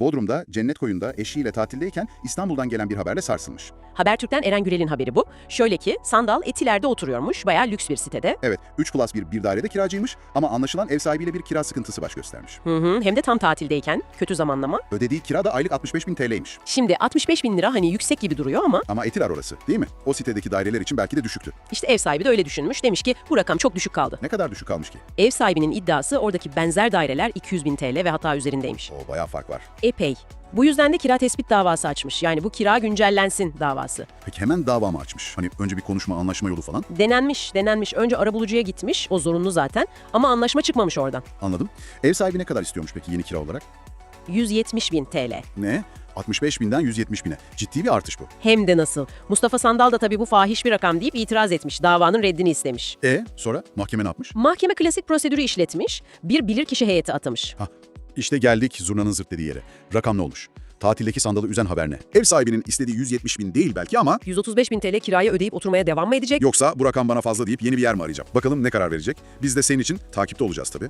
Bodrum'da, Cennet Koyun'da eşiyle tatildeyken İstanbul'dan gelen bir haberle sarsılmış. Habertürk'ten Eren Gürel'in haberi bu. Şöyle ki Sandal Etiler'de oturuyormuş. Bayağı lüks bir sitede. Evet, 3 plus 1 bir dairede kiracıymış ama anlaşılan ev sahibiyle bir kira sıkıntısı baş göstermiş. Hı hı, hem de tam tatildeyken. Kötü zamanlama. Ödediği kira da aylık 65 bin TL'ymiş. Şimdi 65 bin lira hani yüksek gibi duruyor ama Ama Etiler orası değil mi? O sitedeki daireler için belki de düşüktü. işte ev sahibi de öyle düşünmüş. Demiş ki bu rakam çok düşük kaldı. Ne kadar düşük kalmış ki? Ev sahibinin iddiası oradaki benzer daireler 200 bin TL ve hatta üzerindeymiş. O bayağı fark var. Epey. Bu yüzden de kira tespit davası açmış. Yani bu kira güncellensin davası. Peki hemen dava mı açmış? Hani önce bir konuşma, anlaşma yolu falan. Denenmiş, denenmiş. Önce arabulucuya gitmiş. O zorunlu zaten. Ama anlaşma çıkmamış oradan. Anladım. Ev sahibi ne kadar istiyormuş peki yeni kira olarak? 170 bin TL. Ne? 65 binden 170 bine. Ciddi bir artış bu. Hem de nasıl. Mustafa Sandal da tabii bu fahiş bir rakam deyip itiraz etmiş. Davanın reddini istemiş. E sonra mahkeme ne yapmış? Mahkeme klasik prosedürü işletmiş. Bir bilirkişi heyeti atamış. Ha, işte geldik zurnanın zırt dediği yere. Rakam ne olmuş? Tatildeki sandalı üzen haber ne? Ev sahibinin istediği 170 bin değil belki ama 135 bin TL kirayı ödeyip oturmaya devam mı edecek? yoksa bu rakam bana fazla deyip yeni bir yer mi arayacak? Bakalım ne karar verecek? Biz de senin için takipte olacağız tabii.